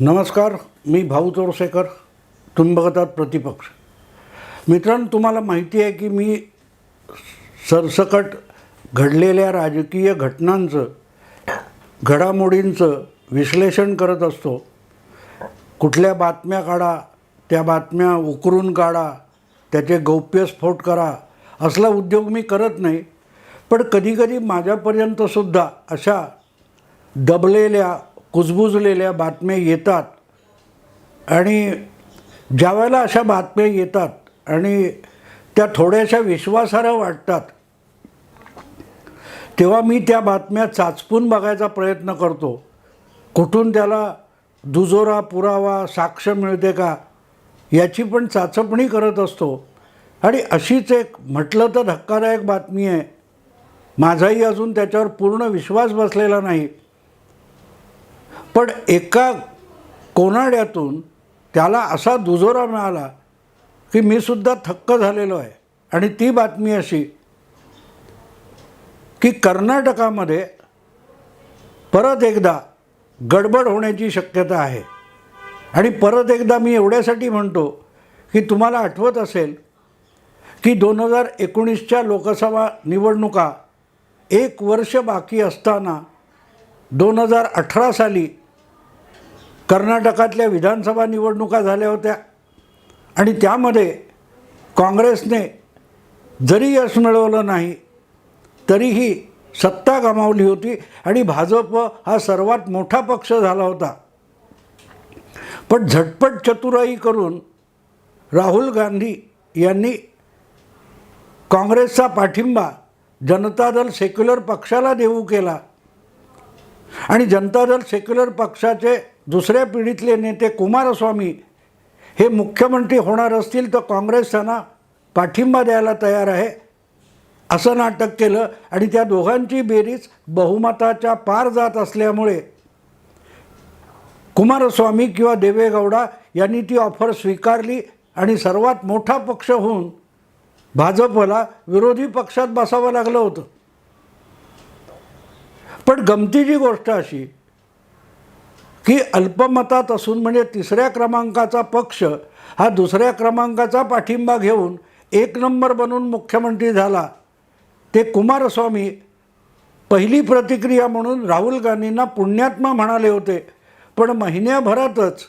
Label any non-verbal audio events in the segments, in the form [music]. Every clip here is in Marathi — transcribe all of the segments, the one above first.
नमस्कार मी भाऊ चोरसेकर तुम्ही बघतात प्रतिपक्ष. मित्रांनो तुम्हाला माहिती आहे की मी सरसकट घडलेल्या राजकीय घटनांचं घडामोडींचं विश्लेषण करत असतो. कुठल्या बातम्या काढा त्या बातम्या उकरून काढा त्याचे गौप्यस्फोट करा असला उद्योग मी करत नाही. पण कधीकधी माझ्यापर्यंतसुद्धा अशा दबलेल्या कुजबुजलेल्या बातम्या येतात. आणि ज्या वेळेला अशा बातम्या येतात आणि त्या थोड्याशा विश्वासार्ह वाटतात तेव्हा मी त्या बातम्या चाचपून बघायचा प्रयत्न करतो. कुठून त्याला दुजोरा पुरावा साक्ष मिळते का याची पण चाचपणी करत असतो. आणि अशीच एक म्हटलं तर धक्कादायक बातमी आहे. माझाही अजून त्याच्यावर पूर्ण विश्वास बसलेला नाही. पण एका कोनाड्यातून त्याला असा दुजोरा मिळाला की मी सुद्धा थक्क झालेलो आहे. आणि ती बातमी अशी की कर्नाटकामध्ये परत एकदा गडबड होण्याची शक्यता आहे. आणि परत एकदा मी एवढ्यासाठी म्हणतो की तुम्हाला आठवत असेल की दोन हजार एकोणीसच्या लोकसभा निवडणुका एक वर्ष बाकी असताना दोन हजार अठरा साली कर्नाटकातल्या विधानसभा निवडणुका झाल्या होत्या. आणि त्यामध्ये काँग्रेसने जरी यश मिळवलं नाही तरीही सत्ता गमावली होती आणि भाजप हा सर्वात मोठा पक्ष झाला होता. पण झटपट चतुराई करून राहुल गांधी यांनी काँग्रेसचा पाठिंबा जनता दल सेक्युलर पक्षाला देऊ केला. आणि जनता दल सेक्युलर पक्षाचे दुसऱ्या पिढीतले नेते कुमारस्वामी हे मुख्यमंत्री होणार असतील तर काँग्रेस त्यांना पाठिंबा द्यायला तयार आहे. असं नाटक केलं आणि त्या दोघांची बेरीज बहुमताच्या पार जात असल्यामुळे कुमारस्वामी किंवा देवेगौडा यांनी ती ऑफर स्वीकारली आणि सर्वात मोठा पक्ष होऊन भाजपला विरोधी पक्षात बसावं लागलं होतं. पण गमतीची गोष्ट अशी की अल्पमतात असून म्हणजे तिसऱ्या क्रमांकाचा पक्ष हा दुसऱ्या क्रमांकाचा पाठिंबा घेऊन एक नंबर बनून मुख्यमंत्री झाला. ते कुमारस्वामी पहिली प्रतिक्रिया म्हणून राहुल गांधींना पुण्यात्मा म्हणाले होते. पण महिन्याभरातच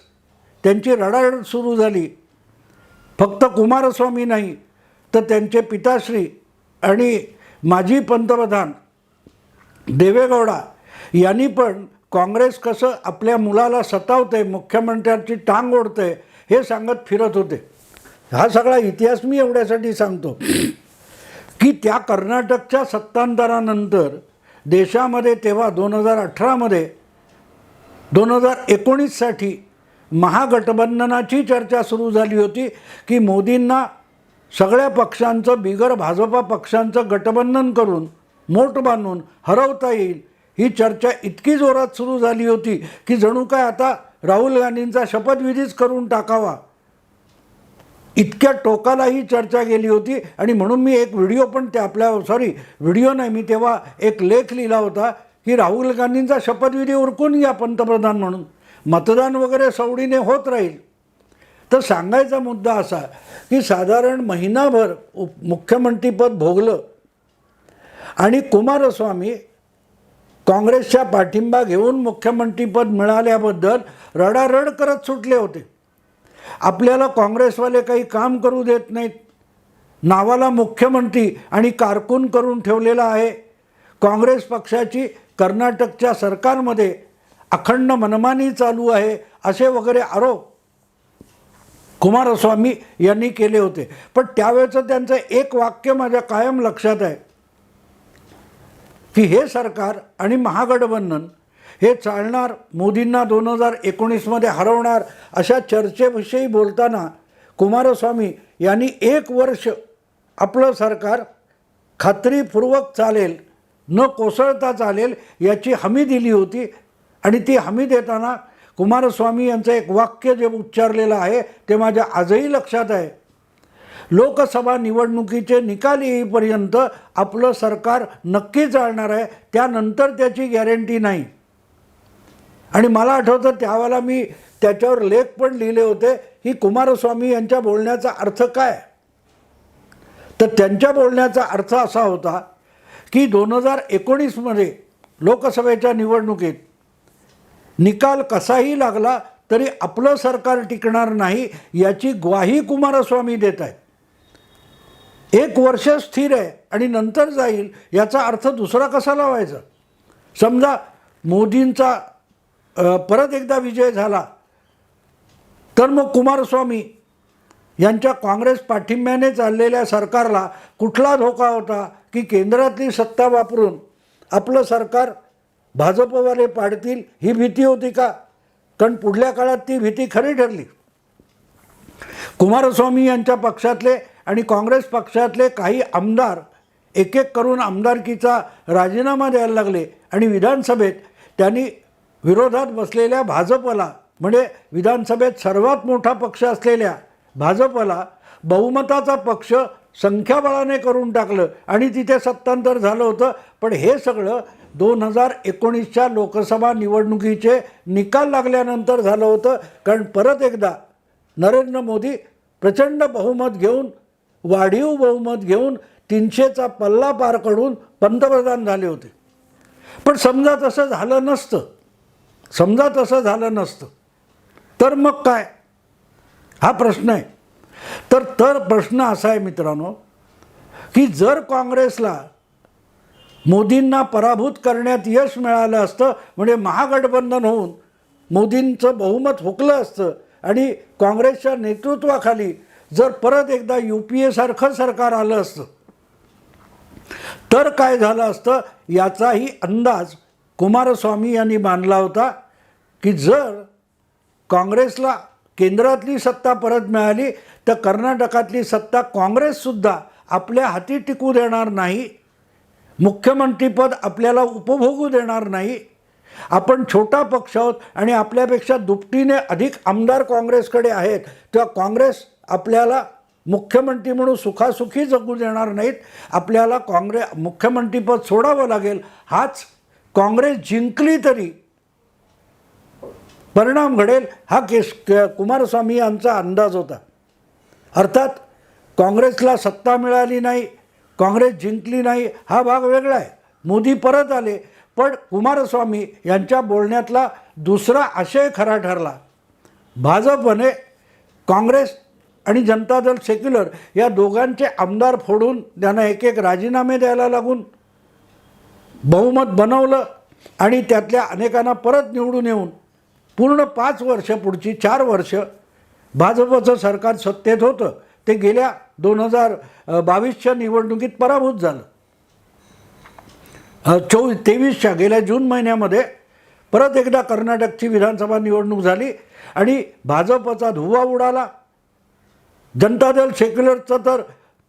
त्यांची रडारड सुरू झाली. फक्त कुमारस्वामी नाही तर त्यांचे पिताश्री आणि माजी पंतप्रधान देवेगौडा यांनी पण काँग्रेस कसं आपल्या मुलाला सतावते मुख्यमंत्र्यांची टांग ओढते हे सांगत फिरत होते. हा सगळा इतिहास मी एवढ्यासाठी सांगतो. [clears throat] की त्या कर्नाटकच्या सत्तांतरानंतर देशामध्ये तेव्हा दोन हजार अठरामध्ये दोन हजार एकोणीससाठी महागठबंधनाची चर्चा सुरू झाली होती की मोदींना सगळ्या पक्षांचं बिगर भाजपा पक्षांचं गठबंधन करून मोठ बांधून हरवता येईल. ही चर्चा इतकी जोरात सुरू झाली होती की जणू काय आता राहुल गांधींचा शपथविधीच करून टाकावा. इतक्या टोकाला ही चर्चा गेली होती आणि म्हणून मी एक व्हिडिओ पण ते आपल्या सॉरी व्हिडिओ नाही मी तेव्हा एक लेख लिहिला होता की राहुल गांधींचा शपथविधी उरकून घ्या पंतप्रधान म्हणून. मतदान वगैरे सवडीने होत राहील. तर सांगायचा मुद्दा असा की साधारण महिनाभर उप मुख्यमंत्रीपद भोगलं आणि कुमारस्वामी काँग्रेसच्या पाठिंबा घेऊन मुख्यमंत्रीपद मिळाल्याबद्दल रडारड करत सुटले होते. आपल्याला काँग्रेसवाले काही काम करू देत नाहीत. नावाला मुख्यमंत्री आणि कारकून करून ठेवलेला आहे. काँग्रेस पक्षाची कर्नाटकच्या सरकारमध्ये अखंड मनमानी चालू आहे असे वगैरे आरोप कुमारस्वामी यांनी केले होते. पण त्यावेळेचं त्यांचं एक वाक्य माझ्या कायम लक्षात आहे. की हे सरकार आणि महागठबंधन हे चालणार मोदींना दोन हजार एकोणीसमध्ये हरवणार अशा चर्चेविषयी बोलताना कुमारस्वामी यांनी एक वर्ष आपलं सरकार खात्रीपूर्वक चालेल न कोसळता चालेल याची हमी दिली होती. आणि ती हमी देताना कुमारस्वामी यांचं एक वाक्य जे उच्चारलेलं आहे ते माझ्या आजही लक्षात आहे. लोकसभा निवडणुकीचे निकाल येईपर्यंत आपलं सरकार नक्की चालणार आहे त्यानंतर त्याची गॅरंटी नाही. आणि मला आठवतं त्यावेळेला मी त्याच्यावर लेख पण लिहिले होते की कुमारस्वामी यांच्या बोलण्याचा अर्थ काय? तर त्यांच्या बोलण्याचा अर्थ असा होता की दोन हजार एकोणीसमध्ये लोकसभेच्या निवडणुकीत निकाल कसाही लागला तरी आपलं सरकार टिकणार नाही याची ग्वाही कुमारस्वामी देत आहेत. एक वर्ष स्थिर आहे आणि नंतर जाईल याचा अर्थ दुसरा कसा लावायचा? समजा मोदींचा परत एकदा विजय झाला तर मग कुमारस्वामी यांच्या काँग्रेस पाठिंब्याने चाललेल्या सरकारला कुठला धोका होता की केंद्रातली सत्ता वापरून आपलं सरकार भाजपवाले पाडतील ही भीती होती का? कारण पुढल्या काळात ती भीती खरी ठरली. कुमारस्वामी यांच्या पक्षातले आणि काँग्रेस पक्षातले काही आमदार एक एक करून आमदारकीचा राजीनामा द्यायला लागले आणि विधानसभेत त्यांनी विरोधात बसलेल्या भाजपला म्हणजे विधानसभेत सर्वात मोठा पक्ष असलेल्या भाजपला बहुमताचा पक्ष संख्याबळाने करून टाकलं आणि तिथे सत्तांतर झालं होतं. पण हे सगळं दोन हजार एकोणीसच्या लोकसभा निवडणुकीचे निकाल लागल्यानंतर झालं होतं. कारण परत एकदा नरेंद्र मोदी प्रचंड बहुमत घेऊन वाढीव बहुमत घेऊन तीनशेचा पल्ला पार करून पंतप्रधान झाले होते. पण समजा तसं झालं नसतं. समजा तसं झालं नसतं. तर मग काय? हा प्रश्न आहे. तर तर प्रश्न असा आहे मित्रांनो की जर काँग्रेसला मोदींना पराभूत करण्यात यश मिळालं असतं म्हणजे महागठबंधन होऊन मोदींचं बहुमत हुकलं असतं आणि काँग्रेसच्या नेतृत्वाखाली जर परत एकदा यू पी एसारखं सरकार आलं असतं तर काय झालं असतं याचाही अंदाज कुमारस्वामी यांनी बांधला होता की जर काँग्रेसला केंद्रातली सत्ता परत मिळाली तर कर्नाटकातली सत्ता काँग्रेससुद्धा आपल्या हाती टिकू देणार नाही मुख्यमंत्रीपद आपल्याला उपभोगू देणार नाही आपण छोटा पक्ष आहोत आणि आपल्यापेक्षा दुपटीने अधिक आमदार काँग्रेसकडे आहेत तेव्हा काँग्रेस आपल्याला मुख्यमंत्री म्हणून सुखासुखी जगू देणार नाहीत. आपल्याला काँग्रेस मुख्यमंत्रीपद सोडावं लागेल. हाच काँग्रेस जिंकली तरी परिणाम घडेल हा केस क- कुमारस्वामी यांचा अंदाज होता. अर्थात काँग्रेसला सत्ता मिळाली नाही काँग्रेस जिंकली नाही हा भाग वेगळा आहे. मोदी परत आले पण कुमारस्वामी यांच्या बोलण्यातला दुसरा आशय खरा ठरला. भाजपने काँग्रेस आणि जनता दल सेक्युलर या दोघांचे आमदार फोडून त्यांना एक एक राजीनामे द्यायला लागून बहुमत बनवलं आणि त्यातल्या अनेकांना परत निवडून येऊन पूर्ण पाच वर्ष पुढची चार वर्ष भाजपचं सरकार सत्तेत होतं. ते गेल्या दोन हजार बावीसच्या निवडणुकीत पराभूत झालं. चोवीस तेवीसच्या गेल्या जून महिन्यामध्ये परत एकदा कर्नाटकची विधानसभा निवडणूक झाली आणि भाजपचा धुव्वा उडाला. जनता दल सेक्युलरचा तर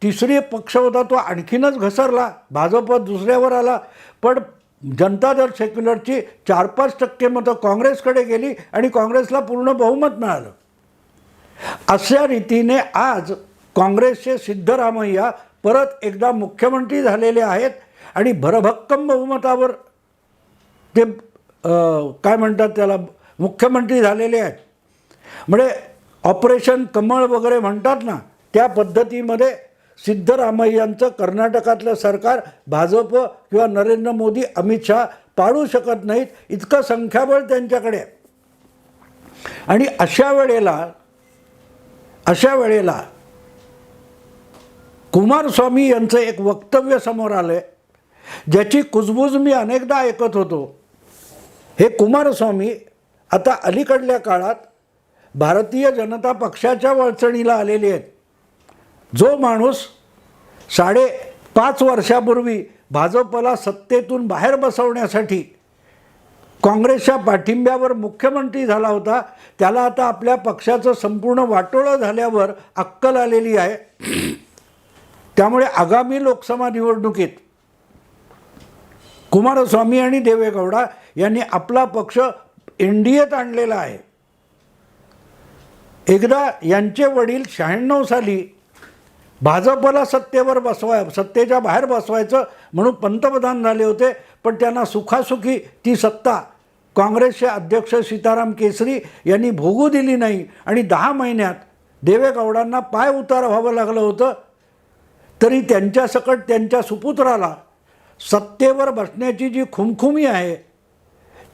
तिसरी पक्ष होता तो आणखीनच घसरला. भाजप दुसऱ्यावर आला. पण जनता दल सेक्युलरची चार पाच टक्के मतं काँग्रेसकडे गेली आणि काँग्रेसला पूर्ण बहुमत मिळालं. अशा रीतीने आज काँग्रेसचे सिद्धरामय्या परत एकदा मुख्यमंत्री झालेले आहेत आणि भरभक्कम बहुमतावर ते काय म्हणतात त्याला मुख्यमंत्री झालेले आहेत. म्हणजे ऑपरेशन कमळ वगैरे म्हणतात ना त्या पद्धतीमध्ये सिद्धरामय्यांचं कर्नाटकातलं सरकार भाजप किंवा नरेंद्र मोदी अमित शहा पाडू शकत नाहीत. इतकं संख्याबळ त्यांच्याकडे आणि अशा वेळेला अशा वेळेला कुमारस्वामी यांचं एक वक्तव्य समोर आलं आहे ज्याची कुजबूज मी अनेकदा ऐकत होतो. हे कुमारस्वामी आता अलीकडल्या काळात भारतीय जनता पक्षाच्या वळचणीला आलेले आहेत. जो माणूस साडे पाच वर्षापूर्वी भाजपला सत्तेतून बाहेर बसवण्यासाठी काँग्रेसच्या पाठिंब्यावर मुख्यमंत्री झाला होता त्याला आता आपल्या पक्षाचं संपूर्ण वाटोळं झाल्यावर अक्कल आलेली आहे. त्यामुळे आगामी लोकसभा निवडणुकीत कुमारस्वामी आणि देवेगौडा यांनी आपला पक्ष एन डी एत आणलेला आहे. एकदा यांचे वडील शहाण्णव साली भाजपला सत्तेवर बसवाय सत्तेच्या बाहेर बसवायचं म्हणून पंतप्रधान झाले होते पण त्यांना सुखासुखी ती सत्ता काँग्रेसचे अध्यक्ष सीताराम केसरी यांनी भोगू दिली नाही. आणि दहा महिन्यात देवेगौडांना पाय उतार व्हावं लागलं होतं. तरी त्यांच्यासकट त्यांच्या सुपुत्राला सत्तेवर बसण्याची जी खुमखुमी आहे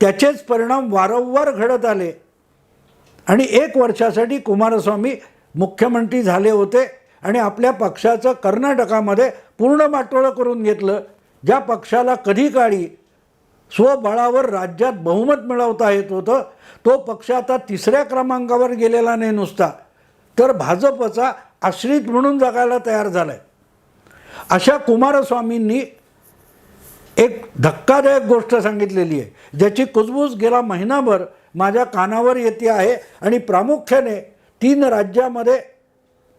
त्याचेच परिणाम वारंवार घडत आले. आणि एक वर्षासाठी कुमारस्वामी मुख्यमंत्री झाले होते आणि आपल्या पक्षाचं कर्नाटकामध्ये पूर्ण माटोळं करून घेतलं. ज्या पक्षाला कधी काळी स्वबळावर राज्यात बहुमत मिळवता येत होतं तो पक्ष आता तिसऱ्या क्रमांकावर गेलेला नाही नुसता. तर भाजपचा आश्रित म्हणून जगायला तयार झाला आहे अशा कुमारस्वामींनी एक धक्कादायक गोष्ट सांगितलेली आहे ज्याची कुजबूज गेला महिनाभर माझ्या कानावर येते आहे आणि प्रामुख्याने तीन राज्यामध्ये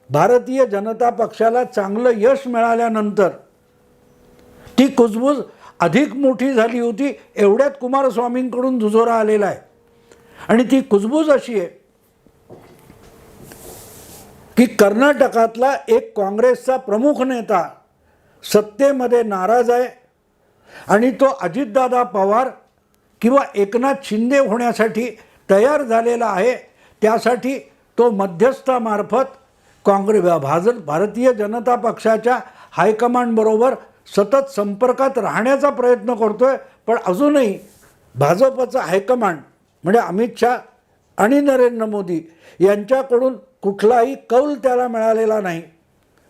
भारतीय जनता पक्षाला चांगलं यश मिळाल्यानंतर ती कुजबूज अधिक मोठी झाली होती एवढ्यात कुमारस्वामींकडून दुजोरा आलेला आहे. आणि ती कुजबूज अशी आहे की कर्नाटकातला एक काँग्रेसचा प्रमुख नेता सत्तेमध्ये नाराज आहे आणि तो अजितदादा पवार किंवा एकनाथ शिंदे होण्यासाठी तयार झालेला आहे त्यासाठी तो मध्यस्थामार्फत काँग्रेस भाजप भारतीय जनता पक्षाच्या हायकमांडबरोबर सतत संपर्कात राहण्याचा प्रयत्न करतो आहे पण अजूनही भाजपचं हायकमांड म्हणजे अमित शहा आणि नरेंद्र मोदी यांच्याकडून कुठलाही कौल त्याला मिळालेला नाही.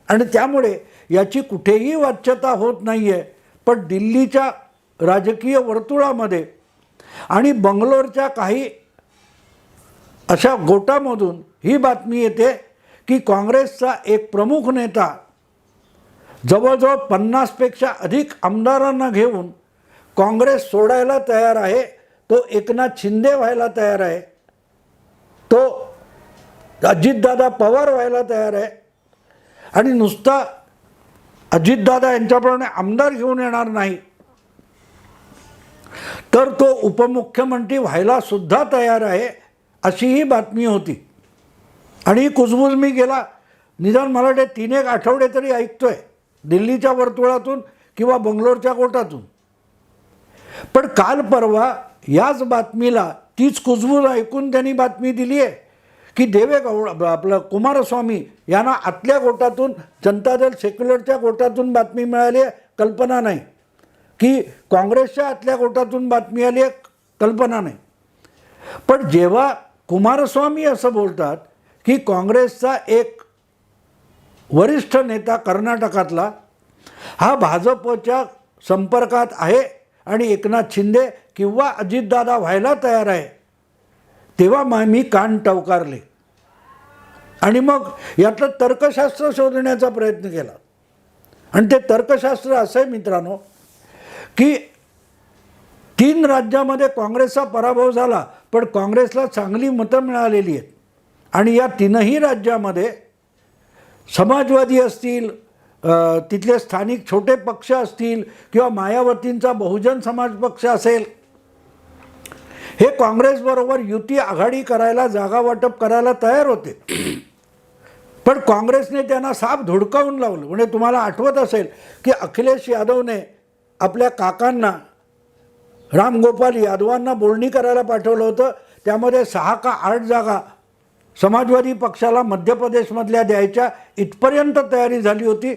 आणि त्यामुळे याची कुठेही वाच्यता होत नाही आहे पण दिल्लीच्या राजकीय वर्तुळामध्ये आणि बंगलोरच्या काही अशा गोटामधून ही बातमी येते की काँग्रेसचा एक प्रमुख नेता जवळजवळ पन्नासपेक्षा अधिक आमदारांना घेऊन काँग्रेस सोडायला तयार आहे तो एकनाथ शिंदे व्हायला तयार आहे तो अजितदादा पवार व्हायला तयार आहे आणि नुसता अजितदादा यांच्याप्रमाणे आमदार घेऊन येणार नाही. तर तो उपमुख्यमंत्री व्हायला सुद्धा तयार आहे अशी ही बातमी होती. आणि कुजबुज कुजबूज मी गेला निदान मला ते तीन एक आठवडे तरी ऐकतोय दिल्लीच्या वर्तुळातून किंवा बंगलोरच्या कोटातून. पण काल परवा याच बातमीला तीच कुजबूज ऐकून त्यांनी बातमी दिली आहे की देवेगौड आपलं कुमारस्वामी यांना आतल्या गोटातून जनता दल सेक्युलरच्या गोटातून बातमी मिळाली आहे कल्पना नाही. की काँग्रेसच्या आतल्या गोटातून बातमी आली कल्पना नाही. पण जेव्हा कुमारस्वामी असं बोलतात की काँग्रेसचा एक वरिष्ठ नेता कर्नाटकातला हा भाजपच्या संपर्कात आहे आणि एकनाथ शिंदे किंवा अजितदादा व्हायला तयार आहे तेव्हा मा मी कान टवकारले. आणि मग यातलं तर्कशास्त्र शोधण्याचा प्रयत्न केला. आणि ते तर्कशास्त्र असं आहे मित्रांनो की तीन राज्यामध्ये काँग्रेसचा पराभव झाला पण काँग्रेसला चांगली मतं मिळालेली आहेत. आणि या तीनही राज्यामध्ये समाजवादी असतील तिथले स्थानिक छोटे पक्ष असतील किंवा मायावतींचा बहुजन समाज पक्ष असेल हे काँग्रेसबरोबर युती आघाडी करायला जागा वाटप करायला तयार होते. पण काँग्रेसने त्यांना साप धुडकावून लावलं. म्हणजे तुम्हाला आठवत असेल की अखिलेश यादवने आपल्या काकांना रामगोपाल यादवांना बोलणी करायला पाठवलं होतं. त्यामध्ये सहा का आठ जागा समाजवादी पक्षाला मध्य प्रदेशमधल्या द्यायच्या इथपर्यंत तयारी झाली होती.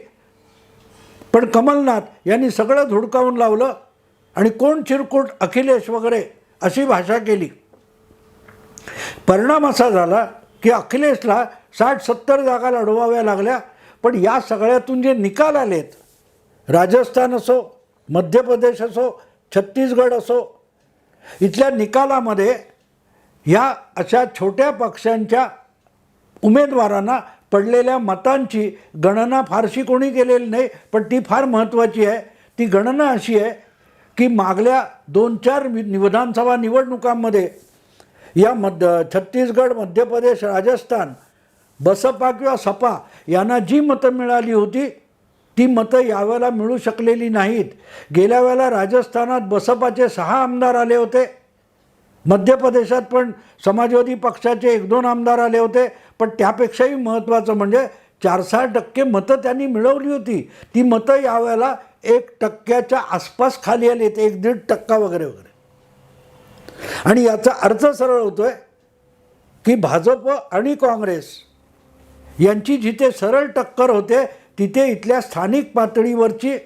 पण कमलनाथ यांनी सगळं धुडकावून लावलं आणि कोण चिरकूट अखिलेश वगैरे अशी भाषा केली. परिणाम असा झाला की अखिलेशला साठ सत्तर जागा लढवाव्या लागल्या. पण या सगळ्यातून जे निकाल आलेत राजस्थान असो मध्य प्रदेश असो छत्तीसगड असो इथल्या निकालामध्ये ह्या अशा छोट्या पक्षांच्या उमेदवारांना पडलेल्या मतांची गणना फारशी कोणी केलेली नाही पण ती फार महत्त्वाची आहे. ती गणना अशी आहे की मागल्या दोन चार वि- विधानसभा निवडणुकांमध्ये या मध्य छत्तीसगड मध्य प्रदेश राजस्थान बसपा किंवा सपा यांना जी मतं मिळाली होती ती मतं यावेळेला मिळू शकलेली नाहीत. गेल्या वेळेला राजस्थानात बसपाचे सहा आमदार आले होते. मध्य प्रदेशात पण समाजवादी पक्षाचे एक दोन आमदार आले होते. पण त्यापेक्षाही महत्त्वाचं म्हणजे चार सहा टक्के मतं त्यांनी मिळवली होती. ती मतं यावेळेला एक टक्क्याच्या आसपास खाली आली आहेत. एक दीड टक्का वगैरे वगैरे. आणि याचा अर्थ सरळ होतोय की भाजप आणि काँग्रेस यांची जिथे सरळ टक्कर होते तिथे इथल्या स्थानिक पातळीवरची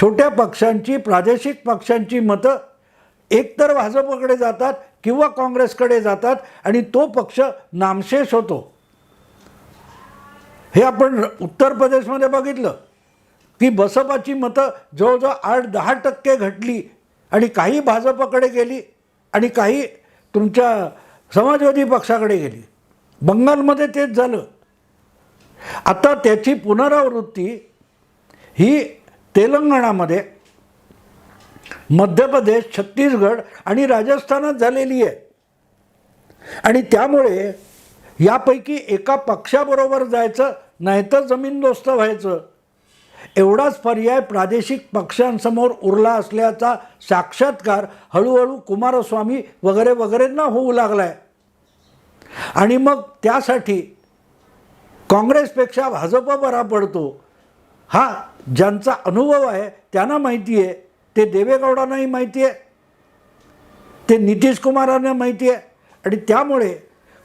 छोट्या पक्षांची प्रादेशिक पक्षांची मतं एकतर भाजपकडे जातात किंवा काँग्रेसकडे जातात आणि तो पक्ष नामशेष होतो. हे आपण उत्तर प्रदेशमध्ये बघितलं की बसपाची मतं जवळजवळ आठ दहा टक्के घटली आणि काही भाजपकडे गेली आणि काही तुमच्या समाजवादी पक्षाकडे गेली. बंगालमध्ये तेच झालं. आता त्याची पुनरावृत्ती ही तेलंगणामध्ये मध्य प्रदेश छत्तीसगड आणि राजस्थानात झालेली आहे. आणि त्यामुळे यापैकी एका पक्षाबरोबर जायचं नाहीतर जमीनदोस्त व्हायचं. एवढाच पर्याय प्रादेशिक पक्षांसमोर उरला असल्याचा साक्षात्कार हळूहळू कुमारस्वामी वगैरे वगैरेंना होऊ लागला आहे आणि मग त्यासाठी काँग्रेसपेक्षा भाजप बरा पडतो. हा ज्यांचा अनुभव आहे त्यांना माहिती आहे. ते देवेगौडांनाही माहिती आहे. ते नितीश कुमारांना माहिती आहे. आणि त्यामुळे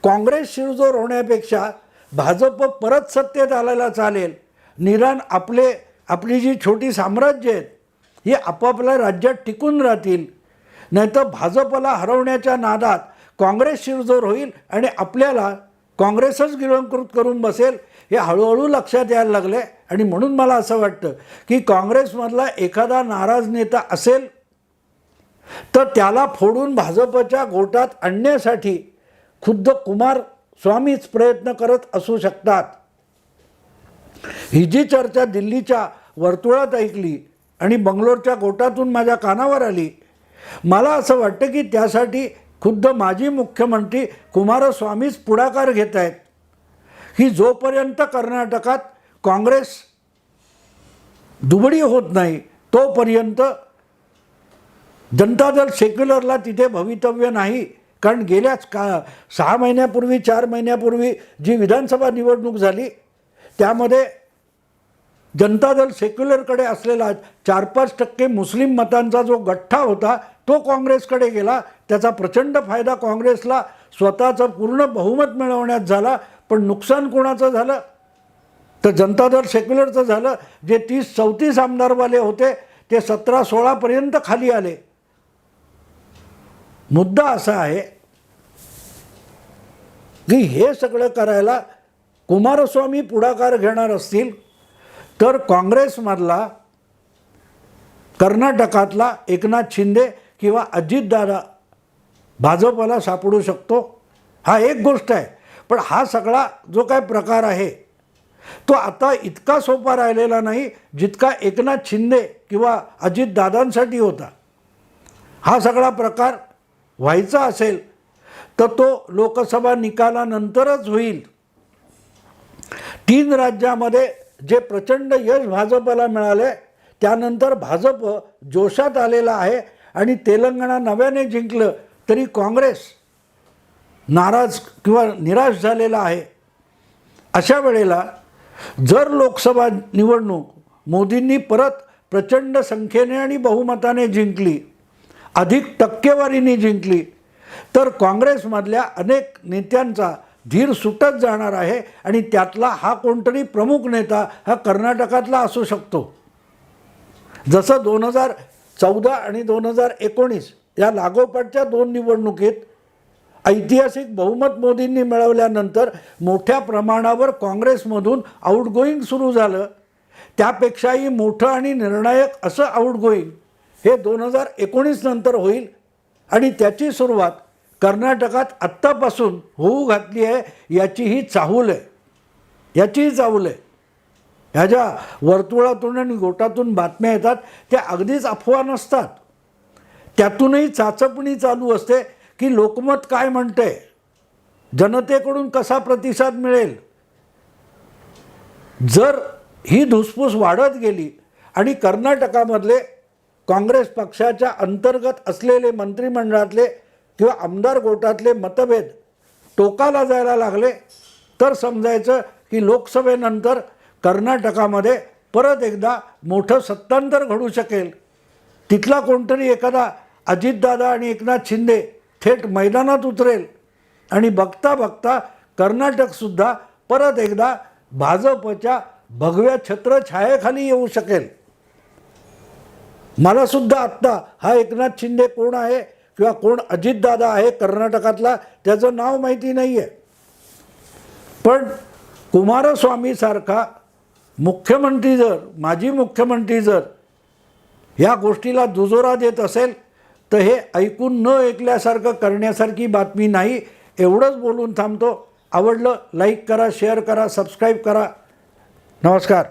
काँग्रेस शिरजोर होण्यापेक्षा भाजप परत सत्तेत आलेला चालेल. निदान आपले आपली जी छोटी साम्राज्य आहेत ही आपापल्या राज्यात टिकून राहतील. नाहीतर भाजपला हरवण्याच्या नादात काँग्रेस शिरजोर होईल आणि आपल्याला काँग्रेसच गिरंकृत करून बसेल हे हळूहळू लक्षात यायला लागले. आणि म्हणून मला असं वाटतं की काँग्रेसमधला एखादा नाराज नेता असेल तर त्याला फोडून भाजपच्या गोटात आणण्यासाठी खुद्द कुमार स्वामीच प्रयत्न करत असू शकतात. ही जी चर्चा दिल्लीच्या वर्तुळात ऐकली आणि बंगलोरच्या गोटातून माझ्या कानावर आली मला असं वाटतं की त्यासाठी खुद्द माजी मुख्यमंत्री कुमारस्वामीच पुढाकार घेत आहेत. की जोपर्यंत कर्नाटकात काँग्रेस दुबळी होत नाही तोपर्यंत जनता दल सेक्युलरला तिथे भवितव्य नाही. कारण गेल्याच का सहा महिन्यापूर्वी चार महिन्यापूर्वी जी विधानसभा निवडणूक झाली त्यामध्ये जनता दल सेक्युलरकडे असलेला चार पाच टक्के मुस्लिम मतांचा जो गठ्ठा होता तो काँग्रेसकडे गेला त्याचा प्रचंड फायदा काँग्रेसला स्वतःचं पूर्ण बहुमत मिळवण्यात झाला पण नुकसान कोणाचं झालं? तर जनता दल सेक्युलरचं झालं जे तीस चौतीस आमदारवाले होते ते सतरा सोळापर्यंत खाली आले. मुद्दा असा आहे की हे सगळं करायला कुमारस्वामी पुढाकार घेणार असतील तर काँग्रेसमधला कर्नाटकातला एकनाथ शिंदे किंवा अजितदादा भाजपला सापडू शकतो हा एक गोष्ट आहे. पण हा सगळा जो काय प्रकार आहे तो आता इतका सोपा राहिलेला नाही जितका एकनाथ शिंदे किंवा अजितदादांसाठी होता. हा सगळा प्रकार व्हायचा असेल तर तो लोकसभा निकालानंतरच होईल. तीन राज्यामध्ये जे प्रचंड यश भाजपला मिळाले त्यानंतर भाजप जोशात आलेला आहे आणि तेलंगणा नव्याने जिंकलं तरी काँग्रेस नाराज किंवा निराश झालेला आहे. अशा वेळेला जर लोकसभा निवडणूक मोदींनी परत प्रचंड संख्येने आणि बहुमताने जिंकली अधिक टक्केवारीने जिंकली तर काँग्रेसमधल्या अनेक नेत्यांचा धीर सुटत जाणार आहे आणि त्यातला हा कोणतरी प्रमुख नेता हा कर्नाटकातला असू शकतो. जसं दोन हजार चौदा आणि दोन हजार एकोणीस या लागोपाठच्या दोन निवडणुकीत ऐतिहासिक बहुमत मोदींनी मिळवल्यानंतर मोठ्या प्रमाणावर काँग्रेसमधून आउटगोईंग सुरू झालं. त्यापेक्षाही मोठं आणि निर्णायक असं आउटगोईंग हे दोन हजार एकोणीस नंतर होईल आणि त्याची सुरुवात कर्नाटकात आत्तापासून होऊ घातली आहे याची ही चाहूल आहे. याचीही चाहूल आहे. ह्या ज्या वर्तुळातून आणि गोटातून बातम्या येतात त्या अगदीच अफवा नसतात. त्यातूनही चाचपणी चालू असते की लोकमत काय म्हणते? जनतेकडून कसा प्रतिसाद मिळेल? जर ही धुसफूस वाढत गेली आणि कर्नाटकामधले काँग्रेस पक्षाच्या अंतर्गत असलेले मंत्रिमंडळातले किंवा आमदार गोटातले मतभेद टोकाला जायला लागले तर समजायचं की लोकसभेनंतर कर्नाटकामध्ये परत एकदा मोठं सत्तांतर घडू शकेल. तिथला कोणतरी एखादा अजितदादा आणि एकनाथ शिंदे थेट मैदानात उतरेल. आणि बघता बघता कर्नाटकसुद्धा परत एकदा भाजपच्या भगव्या छत्रछायेखाली येऊ शकेल. मलासुद्धा आत्ता हा एकनाथ शिंदे कोण आहे किंवा कोण अजितदादा आहे कर्नाटकातला त्याचं नाव माहिती नाही आहे पण कुमारस्वामीसारखा मुख्यमंत्री जर माजी मुख्यमंत्री जर या गोष्टीला दुजोरा देत असेल तर हे ऐकून न ऐकल्यासारखं करण्यासारखी बातमी नाही. एवढंच बोलून थांबतो. आवडलं लाईक करा शेअर करा सबस्क्राईब करा. नमस्कार.